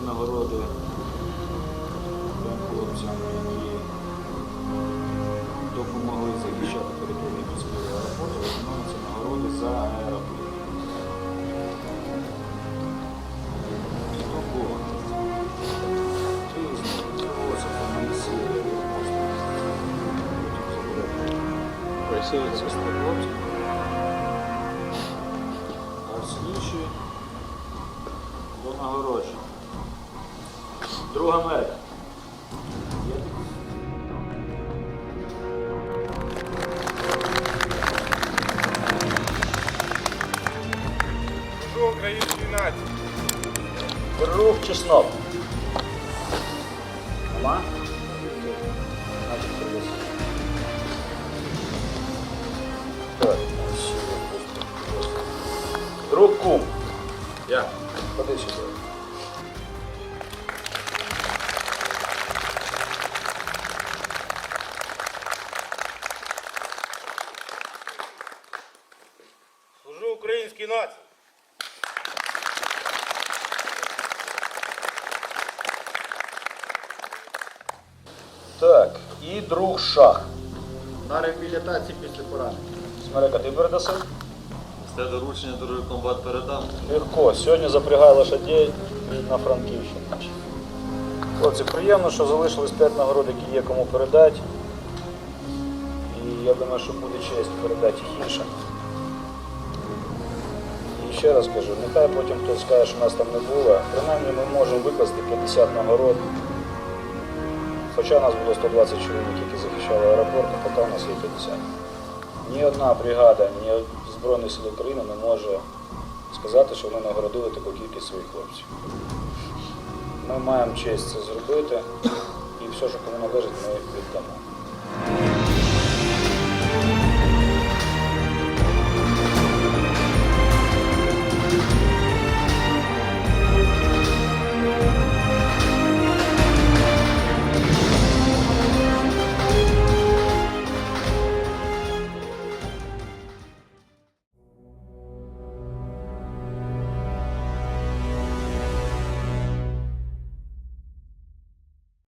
нагороди тим хлопцям, які допомогли захищати територію міського аеропорту. В це нагороди за аероплан. Хто до. Друга. Є такі? Служу нації. Рух чеснок. Нема? Значить, привіз. Так. Друг кум. Я. Ходи сюди. Українській нації. Так, і друг шах. На реабілітації після поранення. Смерека, ти передаси? Це доручення другий комбат передам. Легко. Сьогодні запрягай лошадей на Франківщину. Хлопці, приємно, що залишились 5 нагород, які є кому передати. І я думаю, що буде честь передати їх іншим. Ще раз кажу, нехай потім хтось скаже, що нас там не було. Принаймні ми можемо викласти 50 нагород. Хоча нас було 120 чоловік, які захищали аеропорт, а поки у нас є 50. Ні одна бригада, ні Збройних сил України не може сказати, що вони нагородили таку кількість своїх хлопців. Ми маємо честь це зробити і все, що кому належить, ми віддамо.